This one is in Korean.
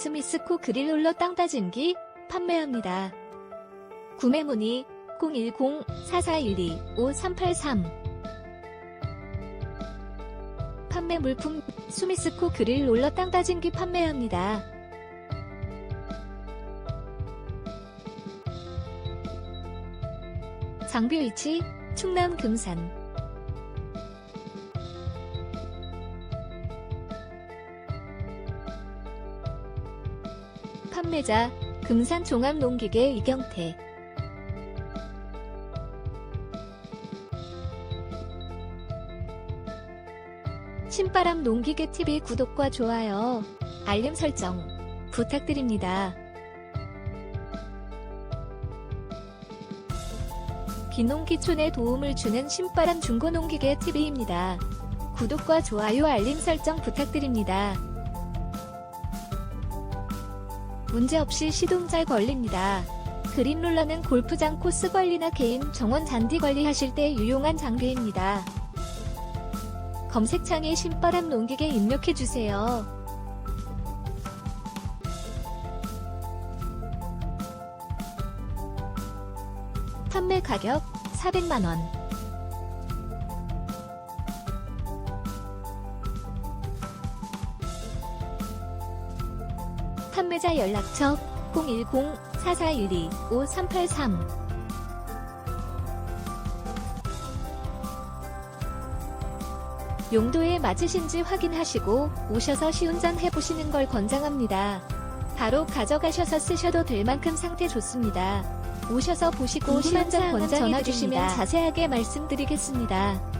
스미스코 그릴 롤러 땅 다짐기 판매합니다. 구매 문의 010-4412-5383 판매 물품 스미스코 그릴 롤러 땅 다짐기 판매합니다. 장비 위치 충남 금산 판매자 금산 종합농기계 이경태 신바람 농기계 TV 구독과 좋아요, 알림 설정 부탁드립니다. 기농기촌에 도움을 주는 신바람 중고농기계 TV입니다. 구독과 좋아요 알림 설정 부탁드립니다. 문제없이 시동 잘 걸립니다. 그린롤러는 골프장 코스 관리나 개인 정원 잔디 관리하실 때 유용한 장비입니다. 검색창에 신바람 농기계 입력해주세요. 판매 가격 400만원. 판매자 연락처 010-4412-5383 용도에 맞으신지 확인하시고 오셔서 시운전 해보시는 걸 권장합니다. 바로 가져가셔서 쓰셔도 될 만큼 상태 좋습니다. 오셔서 보시고 시운전 권장해 전화 주시면. 자세하게 말씀드리겠습니다.